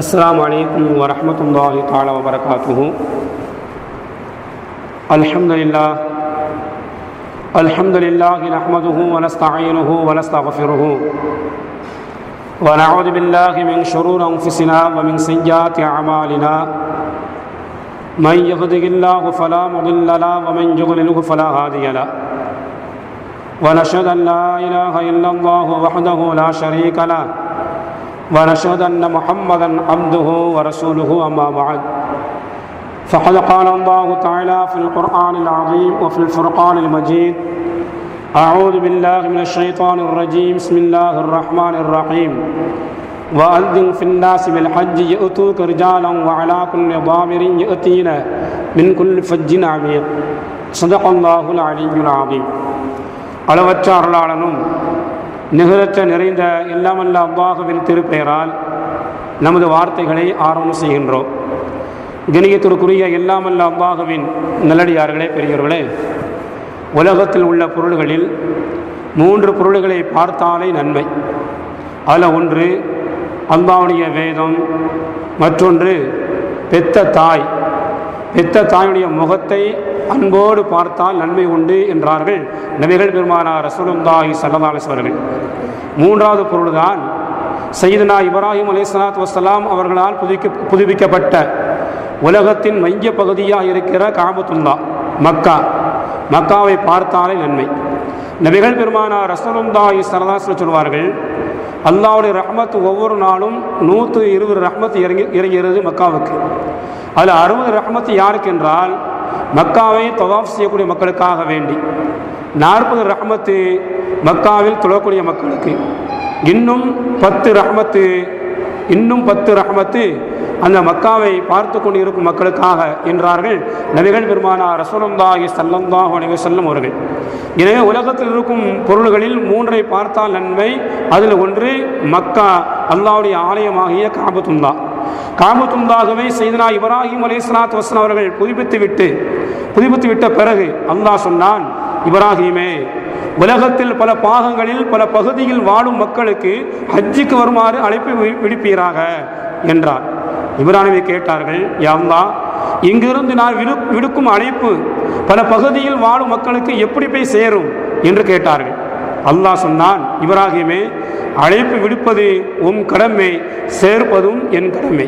السلام عليكم ورحمة الله تعالى وبركاته الحمد لله الحمد لله نحمده ونستعينه ونستغفره ونعوذ بالله من شرور أنفسنا ومن سيئات أعمالنا من يهده الله فلا مضل له ومن يضلله فلا هادي له۔ ونشهد أن لا إله إلا الله وحده لا شريك له۔ ونشهد أن محمدا عبده ورسوله أما بعد فقد قال الله تعالى في القرآن العظيم وفي الفرقان المجيد أعوذ بالله من الشيطان الرجيم بسم الله الرحمن الرحيم وأذن في الناس بالحج يأتوك رجالا وعلى كل ضامر يأتين من كل فج عميق صدق الله العلي العظيم அளவற்ற அருளாளனும் நிகரற்ற நிறைந்த எல்லாமல்ல அவ்வாகவின் திருப்பெயரால் நமது வார்த்தைகளை ஆரம்பம் செய்கின்றோம். கணியத்திற்குரிய எல்லாமல்ல அவ்வாகவின் நல்லடியார்களே பெரியவர்களே உலகத்தில் உள்ள பொருள்களில் மூன்று பொருள்களை பார்த்தாலே நன்மை. அதில் ஒன்று அல்லாவுடைய வேதம் மற்றொன்று பெத்த தாய். பெத்த தாயுடைய முகத்தை அன்போடு பார்த்தால் நன்மை உண்டு என்றார்கள் நபிகள் பெருமானார் ரசூலுல்லாஹி சல்லல்லாஹு அவர்கள். மூன்றாவது பொருள்தான் சையதுனா இப்ராஹிம் அலி சலாத் வசலாம் அவர்களால் புதுக்க புதுப்பிக்கப்பட்ட உலகத்தின் மைய பகுதியாக இருக்கிற காமத்துந்தா மக்கா. மக்காவை பார்த்தாலே நன்மை. நபிகள் பெருமானார் ரசூலுல்லாஹி சல்லல்லாஹு சொல்வார்கள் அல்லாவுடைய ரஹ்மத் ஒவ்வொரு நாளும் நூற்று இருபது ரஹ்மத் இறங்கி இறங்குகிறது மக்காவுக்கு. அதில் அறுபது ரஹ்மத் யாருக்கு என்றால் மக்காவை தவாஃப் செய்யக்கூடிய மக்களுக்காக வேண்டி நாற்பது ரஹமத்து மக்காவில் தொழக்கூடிய மக்களுக்கு இன்னும் பத்து ரஹமத்து இன்னும் பத்து ரஹமத்து அந்த மக்காவை பார்த்து கொண்டு இருக்கும் மக்களுக்காக என்றார்கள் நபிகள் பெருமானா ரசூலந்தாகி சல்லந்தாஹு அலைஹி செல்லும் அவர்கள். எனவே உலகத்தில் இருக்கும் பொருள்களில் மூன்றை பார்த்தால் நன்மை. அதில் ஒன்று மக்கா அல்லாவுடைய ஆலயமாகிய காபத்துந்தா காபத்துந்தாகவே செய்தனா இப்ராஹிம் அலி இஸ்லாத் வசன் அவர்கள் புதுப்பித்து விட்டு புதுப்பித்து விட்ட பிறகு அல்லாஹ் சொன்னான் இப்ராஹிமே உலகத்தில் பல பாகங்களில் பல பகுதியில் வாழும் மக்களுக்கு ஹஜ்ஜுக்கு வருமாறு அழைப்பு விடுப்பீராக என்றார். இப்ராஹிமை கேட்டார்கள் யாம்லா இங்கிருந்து நான் விடு விடுக்கும் அழைப்பு பல பகுதியில் வாழும் மக்களுக்கு எப்படி போய் சேரும்? என்று கேட்டார்கள். அல்லாஹ் சொன்னான் இப்ராஹிமே அழைப்பு விடுப்பது உம் கடமை சேர்ப்பதும் என் கடமை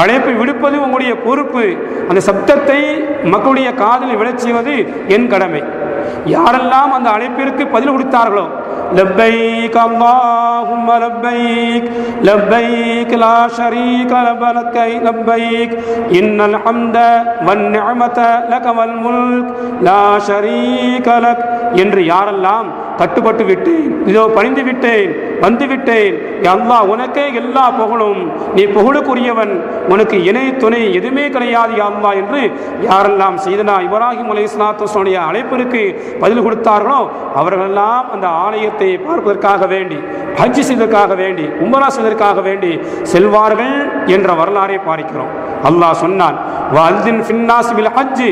அழைப்பு விடுப்பது உங்களுடைய பொறுப்பு அந்த சப்தத்தை மக்களுடைய காதலில் விழச் செய்வது என் கடமை யாரெல்லாம் அந்த அழைப்பிற்கு பதில் கொடுத்தார்களோ لبيك اللهم لبيك لبيك لا شريك لك لبيك إن الحمد والنعمة لك والملك لا شريك لك என்று யாரெல்லாம் கட்டுப்பட்டு விட்டேன். இதோ பணிந்து விட்டேன் வந்து விட்டேன். அல்லா உனக்கே எல்லா புகழும். நீ புகழுக்குரியவன். உனக்கு இணை துணை எதுவுமே கிடையாது அல்லா என்று யாரெல்லாம் செய்தனா இப்ராஹிம் அலி இஸ்லாத்துடைய அழைப்பிற்கு பதில் கொடுத்தார்களோ அவர்களெல்லாம் அந்த ஆலயத்தை பார்ப்பதற்காக வேண்டி ஹஜ் செய்வதற்காக வேண்டி உமரா செய்வதற்காக வேண்டி செல்வார்கள் என்ற வரலாறை பார்க்கிறோம் அல்லாஹ் சொன்னான் ஹஜ்ஜு.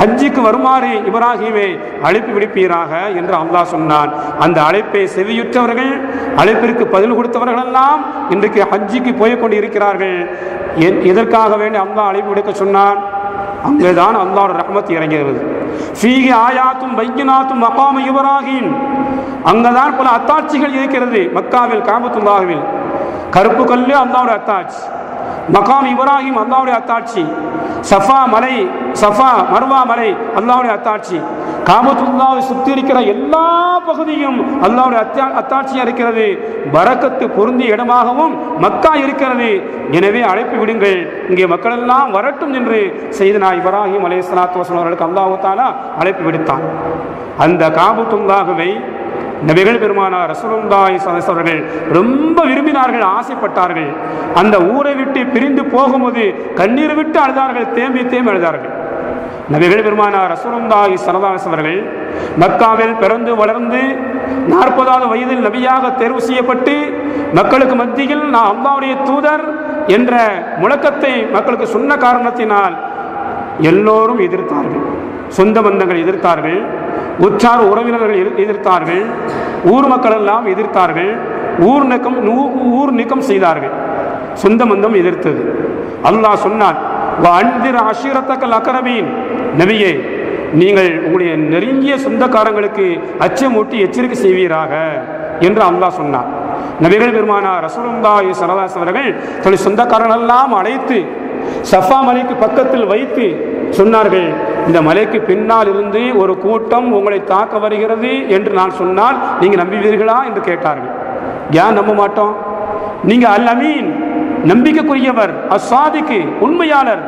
ஹஜ்ஜுக்கு வருமாறு இப்ராஹிமை அழைப்பு விடுப்பீராக என்று அல்லாஹ் சொன்னான். அந்த அழைப்பை செவியுற்றவர்கள் அழைப்பிற்கு பதில் கொடுத்தவர்கள் எல்லாம் இன்றைக்கு ஹஜ்ஜிக்கு போய் கொண்டு இருக்கிறார்கள் எதற்காக வேண்டி அல்லாஹ் அழைப்பு விடுக்க சொன்னான்? அங்கேதான் அல்லாஹ் ரஹமத் இறங்குகிறது. ஃபீகி ஆயாத்தும் பையனாத்தும் மகாம இவராகின் அங்கதான் பல அத்தாட்சிகள் இருக்கிறது மக்காவில் காமத்துல்லாவில் கருப்பு கல்லு அல்லாவுடைய அத்தாட்சி. மகாம் இப்ராஹிம் அல்லாவுடைய அத்தாட்சி. சஃபா மலை சஃபா மர்வா மலை அல்லாவுடைய அத்தாட்சி. காபத்துல்லாவை சுற்றி இருக்கிற எல்லா பகுதியும் அல்லாவுடைய அத்தா அத்தாட்சியாக இருக்கிறது. பரக்கத்து பொருந்திய இடமாகவும் மக்கா இருக்கிறது. எனவே அழைப்பு விடுங்கள். இங்கே மக்கள் எல்லாம் வரட்டும் என்று செய்தனா இப்ராஹிம் அலே சலாத்து வசலம் அவர்களுக்கு அல்லாஹாலா அழைப்பு விடுத்தான். அந்த காபத்துல்லாகவை நபிகள் பெருமானார் ரசூலுல்லாஹி அவர்கள் ரொம்ப விரும்பினார்கள் ஆசைப்பட்டார்கள். அந்த ஊரை விட்டு பிரிந்து போகும்போது கண்ணீர் விட்டு அழுதார்கள் தேம்பி தேம்பி அழுதார்கள். நபிகள் பெருமானார் ரசூலுல்லாஹி சரதாஸ் அவர்கள் மக்காவில் பிறந்து வளர்ந்து நாற்பதாவது வயதில் நபியாக தேர்வு செய்யப்பட்டு மக்களுக்கு மத்தியில் நான் அல்லாவுடைய தூதர் என்ற முழக்கத்தை மக்களுக்கு சொன்ன காரணத்தினால் எல்லோரும் எதிர்த்தார்கள். சொந்த பந்தங்கள் எதிர்த்தார்கள். உற்றார் உறவினர்கள் எதிர்- எதிர்த்தார்கள். ஊர் மக்கள் எல்லாம் எதிர்த்தார்கள். ஊர் நீக்கம் ஊர் நீக்கம் செய்தார்கள். சொந்த மந்தம் எதிர்த்தது. அல்லாஹ் சொன்னார் அன்பிர் அஷீரத்தக்கல் அக்கரமீன் நபியே நீங்கள் உங்களுடைய நெருங்கிய சொந்தக்காரங்களுக்கு அச்சமூட்டி எச்சரிக்கை செய்வீராக என்று அல்லாஹ் சொன்னார் நபிகள் பெருமானா ரசூலுல்லாஹி சரதாஸ் அவர்கள் தன்னுடைய சொந்தக்காரர்களெல்லாம் அழைத்து சஃபா மலைக்கு பக்கத்தில் வைத்து சொன்னார்கள் இந்த மலைக்கு பின்னால் இருந்து ஒரு கூட்டம் உங்களை தாக்க வருகிறது என்று நான் சொன்னால் நீங்கள் நம்புவீர்களா என்று கேட்டார்கள். ஏன் நம்ப மாட்டோம்? நீங்கள் அல் அமீன் நம்பிக்கைக்குரியவர் அசாதிக்கு உண்மையாளர்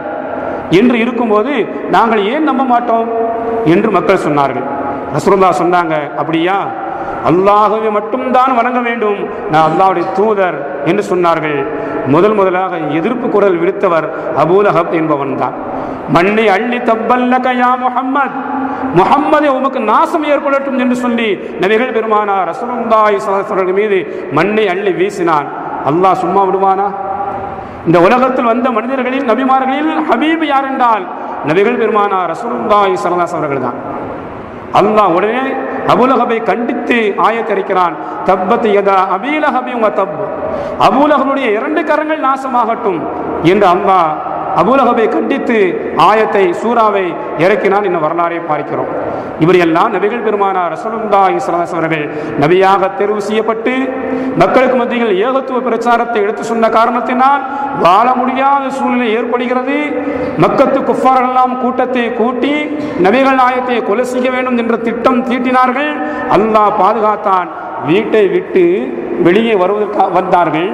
என்று இருக்கும்போது நாங்கள் ஏன் நம்ப மாட்டோம்? என்று மக்கள் சொன்னார்கள். ரசூல்லா சொன்னாங்க அப்படியா? அல்லாஹ்வை மட்டும்தான் வணங்க வேண்டும். நான் அல்லாவுடைய தூதர் என்று சொன்னார்கள். முதல் முதலாக எதிர்ப்பு குரல் விடுத்தவர் அபூலஹப் என்பவன் தான். மண்ணை அள்ளி தப்பல்ல யா முகம்மது முகம்மதை உமக்கு நாசம் ஏற்படட்டும் என்று சொல்லி நபிகள் பெருமானார் ரசூலுல்லாஹி ஸல்லல்லாஹு மீது மண்ணை அள்ளி வீசினான். அல்லாஹ் சும்மா விடுவானா? இந்த உலகத்தில் வந்த மனிதர்களில் நபிமார்களில் ஹபீப் யார் என்றால் நபிகள் பெருமானா ரசூல்லாய் சரதாஸ் அவர்கள் தான். அல்லாஹ் உடனே அபுலகபை கண்டித்து ஆயத்தரிக்கிறான் தப்பத் எதா அபீலஹபி உங்க தப்பு அபூலகனுடைய இரண்டு கரங்கள் நாசமாகட்டும் என்று அல்லாஹ் அபூலகபை கண்டித்து ஆயத்தை சூறாவை இறக்கினான். இந்த வரலாறை பார்க்கிறோம். இவர் எல்லாம் நபிகள் பெருமானார் ரசூலுல்லாஹி இஸ்லாஸ் அவர்கள் நபியாக தேர்வு செய்யப்பட்டு மக்களுக்கு மத்தியில் ஏகத்துவ பிரச்சாரத்தை எடுத்து சொன்ன காரணத்தினால் வாழ முடியாத சூழ்நிலை ஏற்படுகிறது. மக்கத்து குஃபாரெல்லாம் கூட்டத்தை கூட்டி நபிகள் நாயத்தை கொலை செய்ய வேண்டும் என்ற திட்டம் தீட்டினார்கள். அல்லாஹ் பாதுகாத்தான். வீட்டை விட்டு வெளியே வருவதற்காக வந்தார்கள்.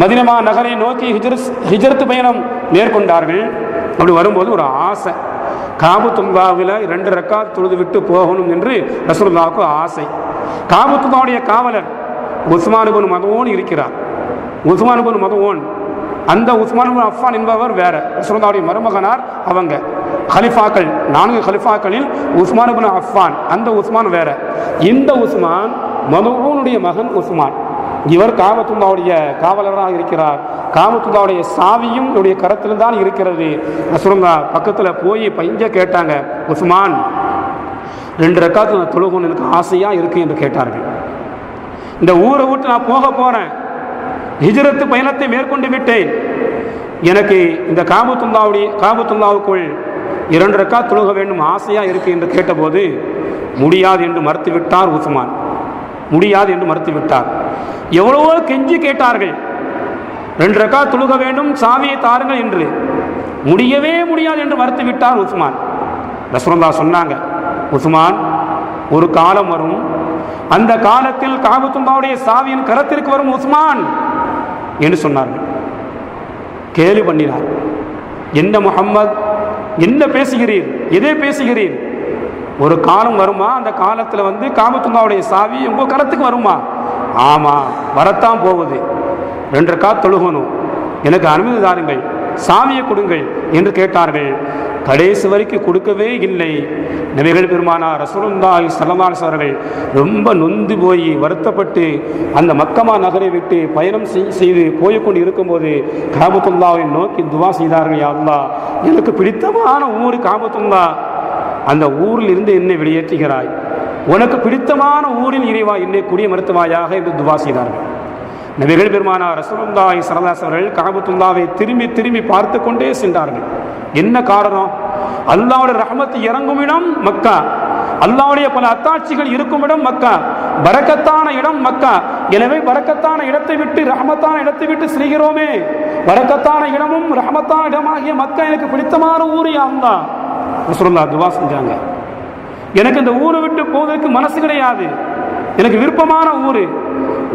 மதினமா நகரை நோக்கி ஹிஜர் ஹிஜரத்து பயணம் மேற்கொண்டார்கள். அப்படி வரும்போது ஒரு ஆசை. காபத்துல்லாவில் ரெண்டு ரக்காத் தொழுது விட்டு போகணும் என்று ரசூலுல்லாவுக்கு ஆசை. காபத்துல்லாவுடைய காவலர் உஸ்மானுபன் மதவோன் இருக்கிறார். உஸ்மானுபன் மதவோன் அந்த உஸ்மானுபன் அஃபான் என்பவர் வேற. ரசூலுல்லாவுடைய மருமகனார் அவங்க. ஹலிஃபாக்கள் நான்கு ஹலிஃபாக்களில் உஸ்மானுபன் அஃபான் அந்த உஸ்மான் வேற. இந்த உஸ்மான் மதுவோனுடைய மகன் உஸ்மான். இவர் காமத்துல்லாவுடைய காவலராக இருக்கிறார். காமத்துல்லாவுடைய சாவியும் என்னுடைய கரத்தில் தான் இருக்கிறது ரசூலுல்லா பக்கத்தில் போய் பைஞ்ச கேட்டாங்க உஸ்மான் ரெண்டு ரக்காத்து நான் தொழுகணும் எனக்கு ஆசையாக இருக்கு என்று கேட்டார்கள். இந்த ஊரை விட்டு நான் போக போகிறேன் ஹிஜரத்து பயணத்தை மேற்கொண்டு விட்டேன். எனக்கு இந்த காபத்துல்லாவுடைய காபத்துல்லாவுக்குள் இரண்டு ரக்கா தொழுக வேண்டும் ஆசையாக இருக்கு என்று கேட்டபோது முடியாது என்று மறுத்துவிட்டார் உஸ்மான். முடியாது என்று மறுத்துவிட்டார். எவ்வளவோ கெஞ்சி கேட்டார்கள். ரெண்டு ரக்கா துழுக வேண்டும் சாவியை தாருங்கள் என்று. முடியவே முடியாது என்று மறுத்து விட்டார் உஸ்மான். ரசூலுல்லா சொன்னாங்க உஸ்மான் ஒரு காலம் வரும். அந்த காலத்தில் காபத்தும்பாவுடைய சாவியின் கரத்திற்கு வரும் உஸ்மான் என்று சொன்னார்கள். கேலி பண்ணினார். என்ன முகம்மது என்ன பேசுகிறீர்? எதை பேசுகிறீர்? ஒரு காலம் வருமா? அந்த காலத்தில் வந்து காமத்துங்காவுடைய சாவி உங்கள் கரத்துக்கு வருமா? ஆமாம் வரத்தான் போகுது. ரெண்டு கா தொழுகணும். எனக்கு அனுமதி தாருங்கள். சாமியை கொடுங்கள் என்று கேட்டார்கள். கடைசி வரைக்கும் கொடுக்கவே இல்லை. நபிகள் பெருமானார் ரசூலுந்தாய் ஸல்லல்லாஹு அவர்கள் ரொம்ப நொந்து போய் வருத்தப்பட்டு அந்த மக்கமா நகரை விட்டு பயணம் செய்- செய்து போய்கொண்டு இருக்கும்போது காபத்துல்லாவை நோக்கி துவா செய்தார்கள் யா எனக்கு பிடித்தமான ஊர் காபத்துல்லா அந்த ஊரில் இருந்து என்னை வெளியேற்றுகிறாய். உனக்கு பிடித்தமான ஊரில் இறைவா என்னை குடிய மருத்துவாயாக என்று துவா செய்தார்கள். நபிகள் பெருமானார் ரசூலுல்லாஹி சரதாஸ் அவர்கள் காபத்துல்லாவை திரும்பி திரும்பி பார்த்து கொண்டே சென்றார்கள். என்ன காரணம்? அல்லாவுடைய ரஹமத்து இறங்கும் இடம் மக்கா. அல்லாவுடைய பல அத்தாட்சிகள் இருக்கும் இடம் மக்கா. வரக்கத்தான இடம் மக்கா. எனவே வரக்கத்தான இடத்தை விட்டு ரஹமத்தான இடத்தை விட்டு செல்கிறோமே. வரக்கத்தான இடமும் ரஹமத்தான இடமாகிய மக்கா எனக்கு பிடித்தமான ஊர் அல்லா ரசூலுல்லாஹ் துவா செஞ்சாங்க. எனக்கு இந்த ஊரை விட்டு போவதற்கு மனசு கிடையாது. எனக்கு விருப்பமான ஊர்.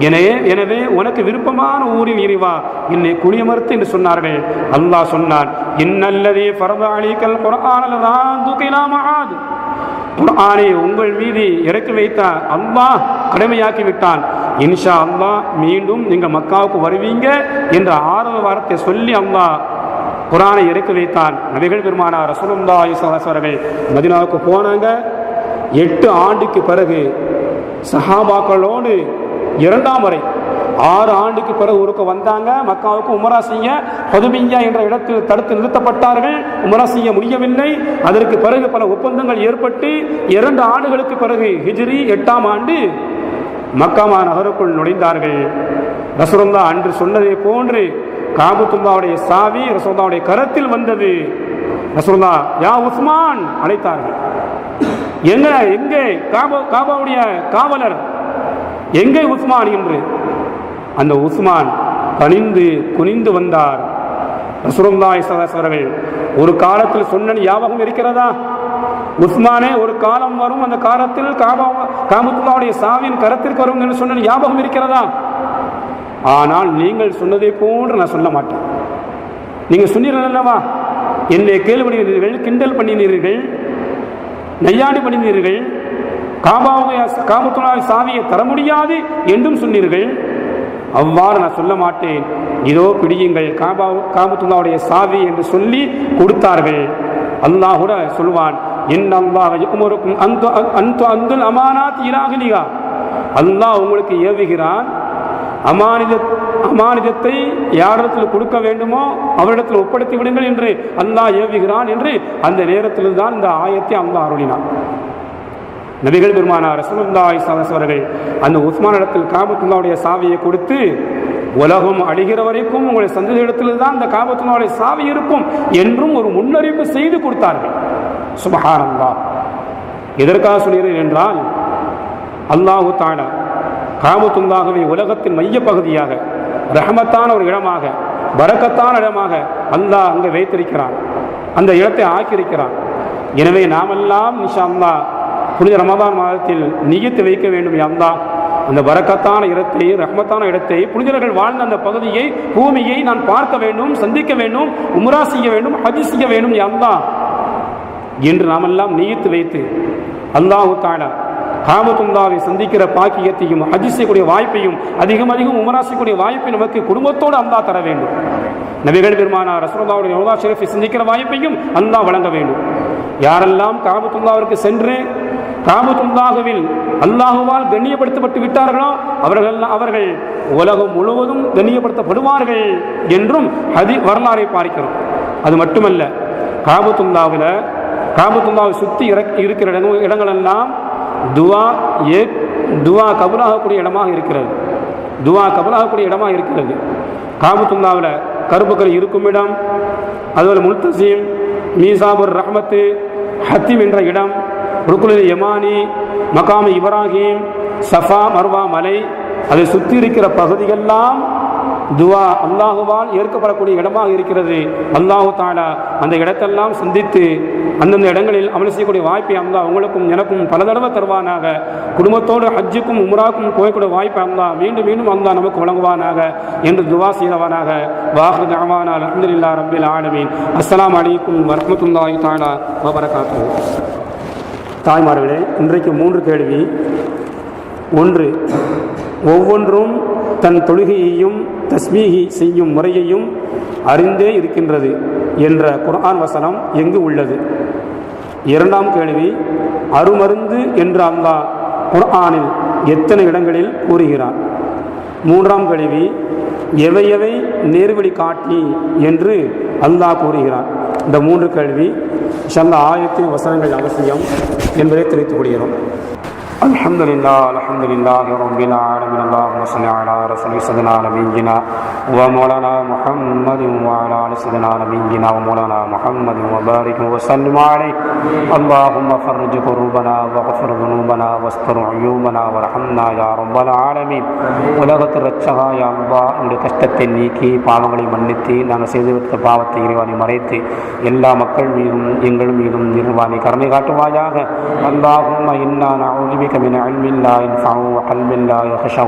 எனவே எனவே உனக்கு விருப்பமான ஊரில் இறைவா என்னை குளியமர்த்து என்று சொன்னார்கள். அல்லாஹ் சொன்னான் இன்னல்லதே பரதாளிக்கல் குரானது குரானை உங்கள் மீது இறக்கி வைத்தா அல்லாஹ் கடமையாக்கி விட்டான். இன்ஷா அல்லாஹ் மீண்டும் நீங்கள் மக்காவுக்கு வருவீங்க என்ற ஆரம்ப வாரத்தை சொல்லி அல்லாஹ் குரானை இறக்கி வைத்தான். நபிகள் பெருமானார் ரசூலுல்லாஹி ஸல்லல்லாஹு அலைஹி அவர்கள் போனாங்க. எட்டு ஆண்டுக்கு பிறகு சஹாபாக்களோடு இரண்டாம் வரை ஆறு ஆண்டுக்கு பிறகு ஊருக்கு வந்தாங்க. மக்காவுக்கு உமரா செய்ய பதுமியா என்ற இடத்தில் தடுத்து நிறுத்தப்பட்டார்கள். உமரா செய்ய முடியவில்லை. அதற்கு பிறகு பல ஒப்பந்தங்கள் ஏற்பட்டு இரண்டு ஆண்டுகளுக்கு பிறகு ஹிஜ்ரி எட்டாம் ஆண்டு மக்காமா நகருக்குள் நுழைந்தார்கள். ரசூலுல்லாஹ் அன்று சொன்னதை போன்று காபுத்துல்லாவுடைய சாவி ரசோல்லாவுடைய கரத்தில் வந்தது. ரசோல்லா யா உஸ்மான் அழைத்தார்கள். எங்க எங்கே? காபா காபாவுடைய காவலர் எங்கே உஸ்மான் என்று? அந்த உஸ்மான் பணிந்து குனிந்து வந்தார். ரசூலுல்லாஹி ஸல்லல்லாஹு அவர்கள் ஒரு காலத்தில் சொன்ன ஞாபகம் இருக்கிறதா? உஸ்மானே ஒரு காலம் வரும் அந்த காலத்தில் காபா காபத்துல்லாவுடைய சாவியின் கரத்திற்கு வரும் என்று சொன்ன ஞாபகம் இருக்கிறதா? ஆனால் நீங்கள் சொன்னதை போன்று நான் சொல்ல மாட்டேன். நீங்க சொன்னீர்கள் அல்லவா? என்னை கேள்வி பண்ணினீர்கள் கிண்டல் பண்ணினீர்கள் நையாடி பண்ணினீர்கள் காபாவுடைய காமத்துனாய் சாவியை தர முடியாது என்றும் சொன்னீர்கள். அவ்வாறு நான் சொல்ல மாட்டேன். இதோ பிடியுங்கள். காபா காபத்துல்லாவுடைய சாவி என்று சொல்லி கொடுத்தார்கள். அல்லாஹ் கூட சொல்வான் என் அல்லாஹ் யுக்மருக்கும் அந்த அந்த அந்துல் அமானாத் இலாகலிகா அல்லாஹ் உங்களுக்கு ஏவுகிறான் அமானித அமானிதத்தை யாரிடத்தில் கொடுக்க வேண்டுமோ அவரிடத்தில் ஒப்படைத்து விடுங்கள் என்று அல்லாஹ் ஏவுகிறான் என்று அந்த நேரத்தில் தான் இந்த ஆயத்தை அல்லாஹ் அருளினான். நபிகள் பெருமானார் ரசூலுல்லாஹி ஸல்லல்லாஹு அவர்கள் அந்த உஸ்மான் இடத்தில் காபத்துல்லாவுடைய சாவியை கொடுத்து உலகம் அழிகிற வரைக்கும் உங்களுடைய சந்ததி இடத்தில் தான் அந்த காபத்துல்லாவுடைய சாவி இருக்கும் என்றும் ஒரு முன்னறிவிப்பு செய்து கொடுத்தார்கள். சுபஹானல்லாஹ். எதற்காக சொல்கிறேன் என்றால் அல்லாஹு தானா காபத்துல்லாகவே உலகத்தின் மையப்பகுதியாக ரஹமத்தான ஒரு இடமாக வரக்கத்தான இடமாக அல்லாஹ் அங்கே வைத்திருக்கிறான். அந்த இடத்தை ஆக்கியிருக்கிறான். எனவே நாமெல்லாம் நிஷா அல்லாஹ் புனித ரமதான் மாதத்தில் நியத்து வைக்க வேண்டும் அல்லா அந்த வரக்கத்தான இடத்தை ரஹ்மத்தான இடத்தை புனிதர்கள் வாழ்ந்த அந்த பகுதியை பூமியை நான் பார்க்க வேண்டும் சந்திக்க வேண்டும் உம்ரா செய்ய வேண்டும் ஹஜ் செய்ய வேண்டும் அல்லா என்று நாமெல்லாம் நீத்து வைத்து அல்லாஹு தாலா காமத்துல்லாவை சந்திக்கிற பாக்கியத்தையும் ஹஜ் செய்யக்கூடிய வாய்ப்பையும் அதிகம் அதிகம் உமரா செய்யக்கூடிய வாய்ப்பை நமக்கு குடும்பத்தோடு அல்லா தர வேண்டும். நபிகள் பெருமானார் ரசூலுல்லாவுடைய யோகா ஷெரீஃபை சந்திக்கிற வாய்ப்பையும் அல்லா வழங்க வேண்டும். யாரெல்லாம் காபத்துல்லாவிற்கு சென்று காபத்துல்லாஹுவில் அல்லாஹுவால் கண்ணியப்படுத்தப்பட்டு விட்டார்களோ அவர்கள் அவர்கள் உலகம் முழுவதும் கண்ணியப்படுத்தப்படுவார்கள் என்றும் ஹதி வரலாறை பார்க்கிறோம். அது மட்டுமல்ல காபத்துல்லாவில் காபத்துல்லாவை சுற்றி இருக்கிற இடங்கள் இடங்களெல்லாம் துவா ஏ துவா கபுலாகக்கூடிய இடமாக இருக்கிறது. துவா கபுலாகக்கூடிய இடமாக இருக்கிறது. காபத்துல்லாவில் கருப்புக்கள் இருக்கும் இடம் அதுபோல் முல்தசீம் மீசாபுர் ரஹமத்து ஹத்தீம் என்ற இடம் ருக்குலில் யமானி மகாமி இப்ராஹிம் சஃபா மர்வா மலை அதை சுற்றி இருக்கிற பகுதிகள்லாம் துவா அல்லாஹுவால் ஏற்கப்படக்கூடிய இடமாக இருக்கிறது. அல்லாஹு தாலா அந்த இடத்தெல்லாம் சந்தித்து அந்தந்த இடங்களில் அமல் செய்யக்கூடிய வாய்ப்பை அல்லாஹ் உங்களுக்கும் எனக்கும் பல தடவை தருவானாக. குடும்பத்தோடு ஹஜ்ஜுக்கும் உம்ராக்கும் போயக்கூடிய வாய்ப்பை அல்லாஹ் மீண்டும் மீண்டும் அல்லாஹ் நமக்கு வழங்குவானாக என்று துவா செய்தவானாக. வாஹு தவானா அலமதுல்லா ரபில் ஆலமீன். அஸ்ஸலாம் அலைக்கும் வரமத்துல்லாஹி தாலா வபரகாத்து தாய்மார்களே இன்றைக்கு மூன்று கேள்வி. ஒன்று ஒவ்வொன்றும் தன் தொழுகையையும் தஸ்மீகி செய்யும் முறையையும் அறிந்தே இருக்கின்றது என்ற குர்ஆன் வசனம் எங்கு உள்ளது? இரண்டாம் கேள்வி அருமருந்து என்று அல்லாஹ் குர்ஆனில் எத்தனை இடங்களில் கூறுகிறார்? மூன்றாம் கேள்வி எவை எவை நேர்வழி காட்டி என்று அல்லாஹ் கூறுகிறார். இந்த மூன்று கல்வி ஷல்ல ஆயத்தின் வசனங்கள் அவசியம் என்பதை தெரிவித்துக் கொள்கிறோம். الحمد لله الحمد لله رب العالمين اللهم صل على رسول سيدنا نبينا ومولانا محمد وعلى ال سيدنا نبينا ومولانا محمد وبارك وسلم عليه اللهم فرج كروبنا واغفر ذنوبنا واستر عيوبنا وارحمنا يا رب العالمين உலகத்தில் ரட்சகா யா அல்லா இந்த கஷ்டத்தை நீக்கி பாவங்களை மன்னித்து நாங்கள் செய்து வைத்த பாவத்தை இறைவானை மறைத்து எல்லா மக்கள் மீதும் எங்கள் மீதும் இறைவானை கருணை காட்டுவாயாக அல்லாஹும் இன்னா நவுது بك من علم لا ينفع وقلب لا يخشع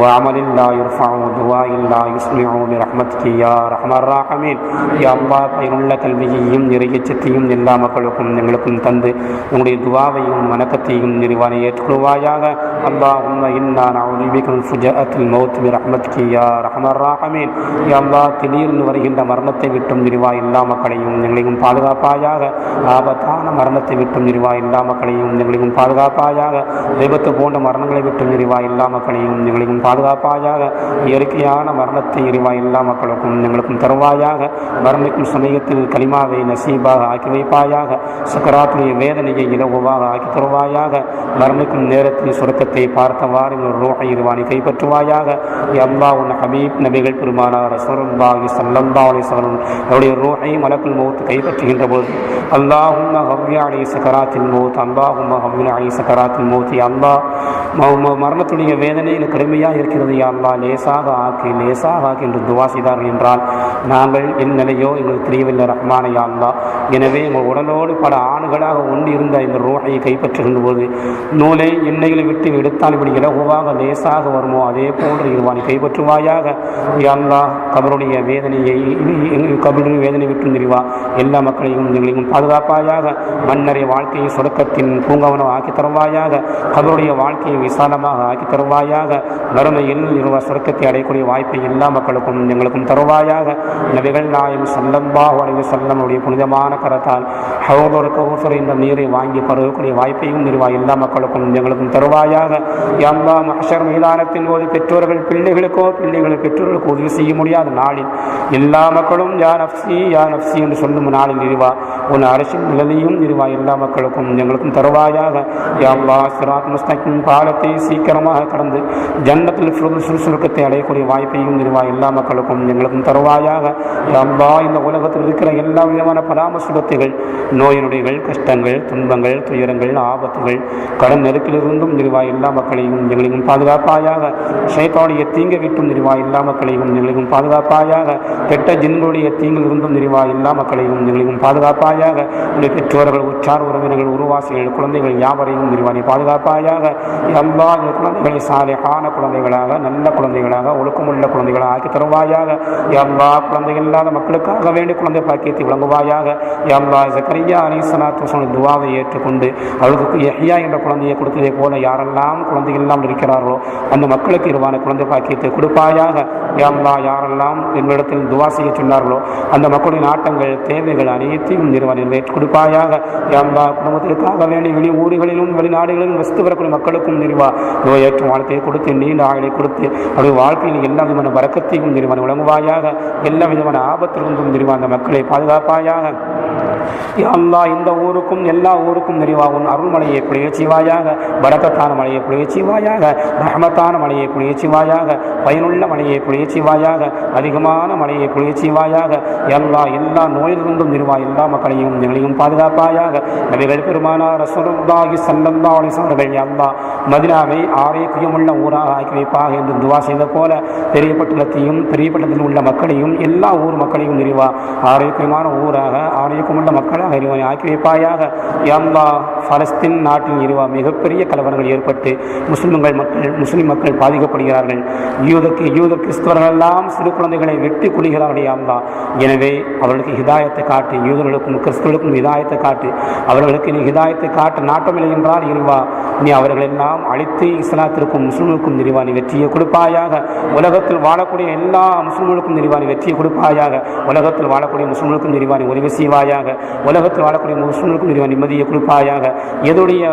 وعمل لا يرفع ودعاء لا يسمع برحمتك يا رحم الراحمين يا الله பயனுள்ள கல்வியையும் இறையச்சத்தையும் எல்லா மக்களுக்கும் எங்களுக்கும் தந்து உங்களுடைய துவாவையும் வணக்கத்தையும் நிறைவானை ஏற்றுக்கொள்வாயாக اللهم إنا نعوذ بك من فجاءة الموت برحمتك يا رحم الراحمين يا الله திடீர்னு வருகின்ற மரணத்தை விட்டும் நிறுவா எல்லா மக்களையும் எங்களையும் பாதுகாப்பாயாக ஆபத்தான மரணத்தை விட்டும் நிறுவா எல்லா மக்களையும் எங்களையும் பாதுகாப்பாயாக விபத்து போன்ற மரணங்களை விட்டு நிறைவா எல்லா மக்களையும் எங்களையும் பாதுகாப்பாயாக இயற்கையான மரணத்தை இறைவா எல்லா மக்களுக்கும் எங்களுக்கும் தருவாயாக மரணிக்கும் சமயத்தில் கலிமாவை நசீபாக ஆக்கி வைப்பாயாக சுக்கராத்துடைய வேதனையை இலகுவாக ஆக்கி தருவாயாக மரணிக்கும் நேரத்தில் சுரக்கத்தை பார்த்தவாறு எங்கள் ரோஹை இருவானை கைப்பற்றுவாயாக. அல்லா உன் ஹபீப் நபிகள் பெருமானார் ரசூலுல்லாஹி ஸல்லல்லாஹு அலைஹி வஸல்லம் அவருடைய ரோஹை மலக்குள் மௌத் கைப்பற்றுகின்ற போது அல்லாஹும் ஹவ்வி அலி சக்கராத்தில் மௌத் அல்லாஹும்ம ஹவ்வி அலி சக்கராத்தில் மௌத் அல்லாஹ் மரணத்துடைய வேதனை எனக்கு கடுமையாக இருக்கிறது. யா அல்லா லேசாக ஆக்கி லேசாக ஆக்கி என்று துவா செய்தார்கள் என்றால் நாங்கள் என் நிலையோ எங்களுக்கு தெரியவில்லை ரஹ்மான யா அல்லா எனவே எங்கள் உடலோடு பல ஆணுகளாக ஒன்று இருந்த இந்த ரோஹையை கைப்பற்றுகின்ற போது நூலை எண்ணெய்களை விட்டு எடுத்தால் இப்படி இலகுவாக லேசாக வருமோ? அதே போன்று இருவானை கைப்பற்றுவாயாக. யா அல்லா கபருடைய வேதனையை கபருடைய வேதனை விட்டு தெரிவா எல்லா மக்களையும் எங்களையும் பாதுகாப்பாயாக மன்னரை வாழ்க்கையை சுடக்கத்தின் பூங்காவனம் ஆக்கி தருவாயாக. அவருடைய வாழ்க்கையை விசாலமாக ஆக்கி தருவாயாக. வறுமையில் இருவ சொர்க்கத்தை அடையக்கூடிய வாய்ப்பை எல்லா மக்களுக்கும் எங்களுக்கும் தருவாயாக. நபிகள் நாயம் சல்லம்பா வளைந்து செல்லமுடைய புனிதமான கரத்தால் ஹவுதொரு கவுசர் என்ற நீரை வாங்கி பருகக்கூடிய வாய்ப்பையும் நிறுவா எல்லா மக்களுக்கும் எங்களுக்கும் தருவாயாக. யம்பா மஹர் மைதானத்தின் போது பெற்றோர்கள் பிள்ளைகளுக்கோ பிள்ளைகள் பெற்றோர்களுக்கு உதவி செய்ய முடியாத நாளில் எல்லா மக்களும் யா நப்சி யா நப்சி என்று சொல்லும் நாளில் நிறுவா உன் அரசின் நிலையும் நிறுவா எல்லா மக்களுக்கும் எங்களுக்கும் தருவாயாக. யாம்பா சிராத் முஸ்தகின் பாலத்தை சீக்கிரமாக கடந்து ஜன்னத்தில் சுறுசுறுக்கத்தை அடையக்கூடிய வாய்ப்பையும் நிறுவா எல்லா மக்களுக்கும் எங்களுக்கும் தருவாயாக அம்பா இந்த உலகத்தில் இருக்கிற எல்லா விதமான பராமசுபத்துகள் நோயினுடைகள் கஷ்டங்கள் துன்பங்கள் துயரங்கள் ஆபத்துகள் கடன் நெருக்கிலிருந்தும் நிறுவா எல்லா மக்களையும் எங்களையும் பாதுகாப்பாயாக ஷேத்தாவுடைய தீங்க விட்டும் நிறுவா எல்லா மக்களையும் எங்களையும் பாதுகாப்பாயாக கெட்ட ஜின்களுடைய தீங்கிலிருந்தும் நிறுவா எல்லா மக்களையும் எங்களையும் பாதுகாப்பாயாக பெற்றோர்கள் உற்றார் உறவினர்கள் உருவாசிகள் குழந்தைகள் யாவரையும் நிறுவனை பாதுகாப்பாயாக எல்லா குழந்தைகளை சாலையான குழந்தைகளாக நல்ல குழந்தைகளாக ஒழுக்கமுள்ள குழந்தைகளாக ஆக்கி தருவாயாக. எல்லா குழந்தைகள் இல்லாத மக்களுக்காக வேண்டிய குழந்தை பாக்கியத்தை வழங்குவாயாக. எல்லா ஜக்கரியா அலி துவாவை ஏற்றுக்கொண்டு அவர்களுக்கு எஹ்யா என்ற குழந்தையை கொடுத்ததை போல யாரெல்லாம் குழந்தைகள் எல்லாம் இருக்கிறார்களோ அந்த மக்களுக்கு இருவான குழந்தை பாக்கியத்தை கொடுப்பாயாக. எல்லா யாரெல்லாம் எங்களிடத்தில் துவா செய்ய சொன்னார்களோ அந்த மக்களின் ஆட்டங்கள் தேவைகள் அனைத்தையும் நிறுவனம் ஏற்று கொடுப்பாயாக. எல்லா குடும்பத்திற்காக வேண்டிய வெளி ஊர்களிலும் வெளிநாடுகளிலும் வசித்து வரக்கூடிய மக்களுக்கும் நிறுவா? நோயற்ற வாழ்க்கையை கொடுத்து நீண்ட ஆயுளை கொடுத்து அவருடைய வாழ்க்கையில் எல்லா விதமான வரக்கத்தையும் நிறுவனம் வழங்குவாயாக எல்லா விதமான ஆபத்திலிருந்தும் நிறுவா அந்த மக்களை பாதுகாப்பாயாக. அல்லா இந்த ஊருக்கும் எல்லா ஊருக்கும் நிறைவாகும். அருள்மலையை புளிய சிவாயாக பரக்கத்தான மலையை புளிய சிவாயாக ரஹமத்தான மலையை புளிய சிவாயாக பயனுள்ள மலையை புளிய சிவாயாக அதிகமான மலையை புளிய சிவாயாக எல்லா எல்லா நோயிலிருந்தும் நிறுவா எல்லா மக்களையும் எங்களையும் பாதுகாப்பாயாக. நபிகள் பெருமானார் ரசூலுல்லாஹி ஸல்லல்லாஹு அலைஹி அல்லா மதினாவை ஆரோக்கியமுள்ள ஊராக ஆக்கி வைப்பாக என்று துவா செய்த போல பெரிய பட்டணத்தையும் பெரிய பட்டணத்தில் உள்ள மக்களையும் எல்லா ஊர் மக்களையும் நிறைவா ஆரோக்கியமான ஊராக ஆரோக்கியமுள்ள மக்களாக இறைவனை ஆக்கி வைப்பாயாக யல்லா பலஸ்தீன் நாட்டில் இருவா மிகப்பெரிய கலவரங்கள் ஏற்பட்டு முஸ்லிம்கள் மக்கள் முஸ்லிம் மக்கள் பாதிக்கப்படுகிறார்கள். யூதக்கு யூத கிறிஸ்தவர்கள் எல்லாம் சிறு குழந்தைகளை வெட்டி குளிகிறார்கள் யாம்லா எனவே அவர்களுக்கு ஹிதாயத்தை காட்டு யூதர்களுக்கும் கிறிஸ்தவர்களுக்கும் ஹிதாயத்தை காட்டு அவர்களுக்கு நீ ஹிதாயத்தை காட்ட நாட்டமில்லை என்றால் இருவா நீ அவர்களெல்லாம் அழித்து இஸ்லாத்திற்கும் முஸ்லிம்களுக்கும் நீ வெற்றியை கொடுப்பாயாக உலகத்தில் வாழக்கூடிய எல்லா முஸ்லிம்களுக்கும் நீ வெற்றியை கொடுப்பாயாக உலகத்தில் வாழக்கூடிய முஸ்லிம்களுக்கும் நீ உதவி செய்வாயாக உலகத்தில் வாழக்கூடிய முஸ்லிம்களுக்கும் நிறுவ நிம்மதியை கொடுப்பாயாக எதுடைய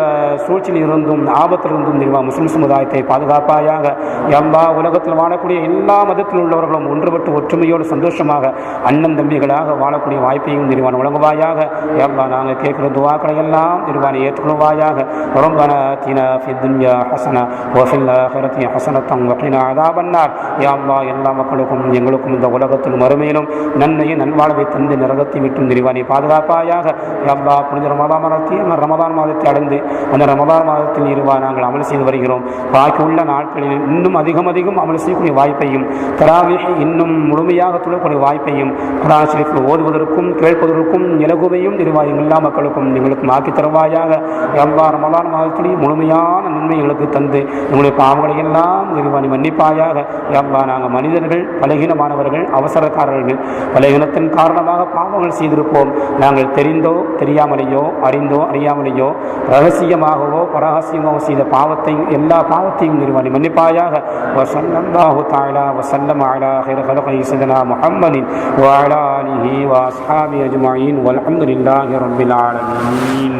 சூழ்ச்சியில் இருந்தும் ஆபத்தில் இருந்தும் நிறுவா முஸ்லிம் சமுதாயத்தை பாதுகாப்பாயாக எல்லா உலகத்தில் வாழக்கூடிய எல்லா மதத்தில் உள்ளவர்களும் ஒன்றுபட்டு ஒற்றுமையோடு சந்தோஷமாக அண்ணன் தம்பிகளாக வாழக்கூடிய வாய்ப்பையும் நிறுவனம் வழங்குவாயாக எல்லா நாங்கள் கேட்கிற துவாக்களை எல்லாம் நிறுவனம் ஏற்றுக்கொள்வாயாக ربنا آتنا في الدنيا حسنة وفي الآخرة حسنة وقنا عذاب النار يا الله எல்லா மக்களுக்கும் எங்களுக்கும் இந்த உலகத்தில் மறுமையிலும் நன்மையை நல்வாழ்வை தந்து நரகத்தை விட்டும் நிறுவனை பாதுகாப்பாயாக அல்லா புனித ரமதான் மாதத்தையும் ரமதான் மாதத்தை அடைந்து அந்த ரமதான் மாதத்தில் இருவா நாங்கள் அமல் செய்து வருகிறோம். பாக்கி உள்ள நாட்களில் இன்னும் அதிகம் அதிகம் அமல் செய்யக்கூடிய வாய்ப்பையும் தராவிகை இன்னும் முழுமையாக துளக்கூடிய வாய்ப்பையும் குரான் ஷரீஃப் ஓதுவதற்கும் கேட்பதற்கும் இலகுவையும் இருவாய் எல்லா மக்களுக்கும் எங்களுக்கும் ஆக்கி தருவாயாக எல்லா ரமதான் மாதத்திலேயே முழுமையான நன்மை எங்களுக்கு தந்து எங்களுடைய பாவங்களை எல்லாம் நிர்வாணி மன்னிப்பாயாக எல்லா நாங்கள் மனிதர்கள் பலகீனமானவர்கள் அவசரக்காரர்கள் பலகீனத்தின் காரணமாக பாவங்கள் செய்திருப்போம். நாங்கள் தெரிந்தோ தெரியாமலேயோ அறிந்தோ அறியாமலேயோ ரகசியமாகவோ பரகசியமாகவோ செய்த பாவத்தையும் எல்லா பாவத்தையும் நிறுவனம் மன்னிப்பாயாக வசல்லாஹு தாலா வசல்லம் ஆலா ஹிரஹலி சதனா முஹம்மதின் வாலாலிஹி வாஸ்ஹாபி அஜ்மாயின் வலஹம்துலில்லாஹி ரபில் ஆலமீன்